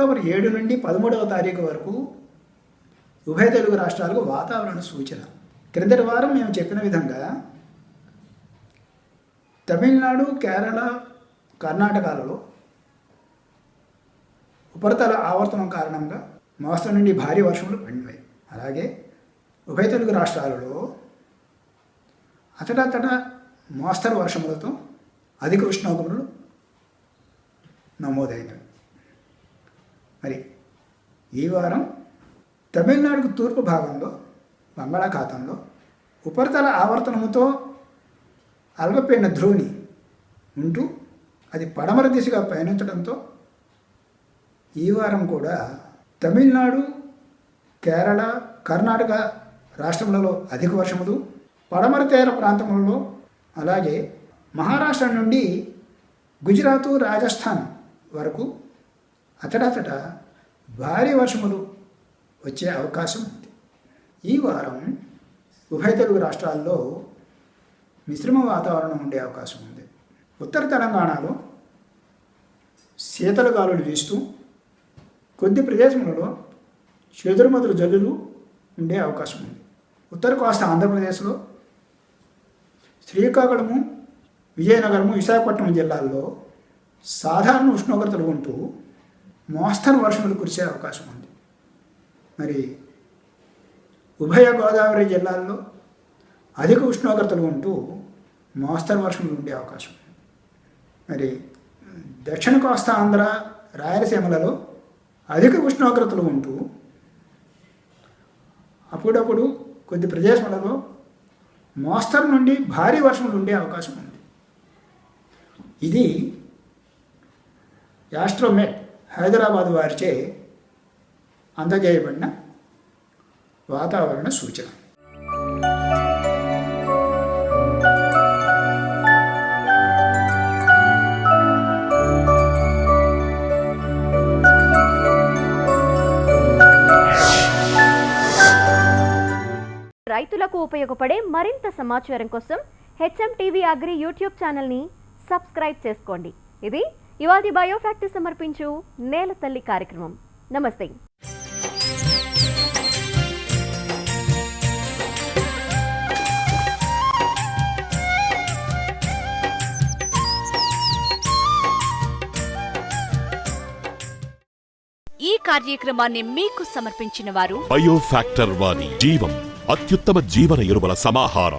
October ఏడు నుండి పదమూడవ తారీఖు వరకు ఉభయ తెలుగు రాష్ట్రాలకు వాతావరణ సూచన. క్రిందటి వారం మేము చెప్పిన విధంగా తమిళనాడు కేరళ కర్ణాటకలలో ఉపరితల ఆవర్తనం కారణంగా మోస్తరు నుండి భారీ వర్షములు పడినాయి అలాగే ఉభయ తెలుగు రాష్ట్రాలలో అతడతడ మోస్తరు వర్షములతో అధిక ఉష్ణోగ్రతలు నమోదైనవి. మరి ఈ వారం తమిళనాడుకు తూర్పు భాగంలో బంగాళాఖాతంలో ఉపరితల ఆవర్తనముతో అల్పపీడన ధ్రువుని ఉంటూ అది పడమర దిశగా పయనించడంతో ఈ వారం కూడా తమిళనాడు కేరళ కర్ణాటక రాష్ట్రములలో అధిక వర్షములు పడమర తీర ప్రాంతములలో అలాగే మహారాష్ట్ర నుండి గుజరాత్ రాజస్థాన్ వరకు అతడతట భారీ వర్షములు వచ్చే అవకాశం ఉంది. ఈ వారం ఉభయ తెలుగు రాష్ట్రాల్లో మిశ్రమ వాతావరణం ఉండే అవకాశం ఉంది. ఉత్తర తెలంగాణలో శీతల గాలులు వీస్తూ కొద్ది ప్రదేశములలో చెదురుమదురు జల్లులు ఉండే అవకాశం ఉంది. ఉత్తర కోస్తా ఆంధ్రప్రదేశ్లో శ్రీకాకుళము విజయనగరము విశాఖపట్నం జిల్లాల్లో సాధారణ ఉష్ణోగ్రతలు ఉంటూ మోస్తరు వర్షములు కురిసే అవకాశం ఉంది. మరి ఉభయ గోదావరి జిల్లాల్లో అధిక ఉష్ణోగ్రతలు ఉంటూ మోస్తరు వర్షములు ఉండే అవకాశం మరి దక్షిణ కోస్తా ఆంధ్ర రాయలసీమలలో అధిక ఉష్ణోగ్రతలు ఉంటూ అప్పుడప్పుడు కొద్ది ప్రదేశాలలో మోస్తరు నుండి భారీ వర్షములు ఉండే అవకాశం ఉంది. ఇది యాస్ట్రోమెట్ హైదరాబాద్ వారిచే అందజేయబడిన వాతావరణ సూచన. రైతులకు ఉపయోగపడే మరింత సమాచారం కోసం హెచ్ఎం టీవీ అగ్రి యూట్యూబ్ ఛానల్ని సబ్స్క్రైబ్ చేసుకోండి. ఇది ఇవాళ బయోఫ్యాక్ట్ సమర్పించు నేల తల్లి కార్యక్రమం. నమస్తే. ఈ కార్యక్రమాన్ని మీకు సమర్పించిన వారు బయోఫ్యాక్టర్ వారి జీవం అత్యుత్తమ జీవన ఎరువుల సమాహారం.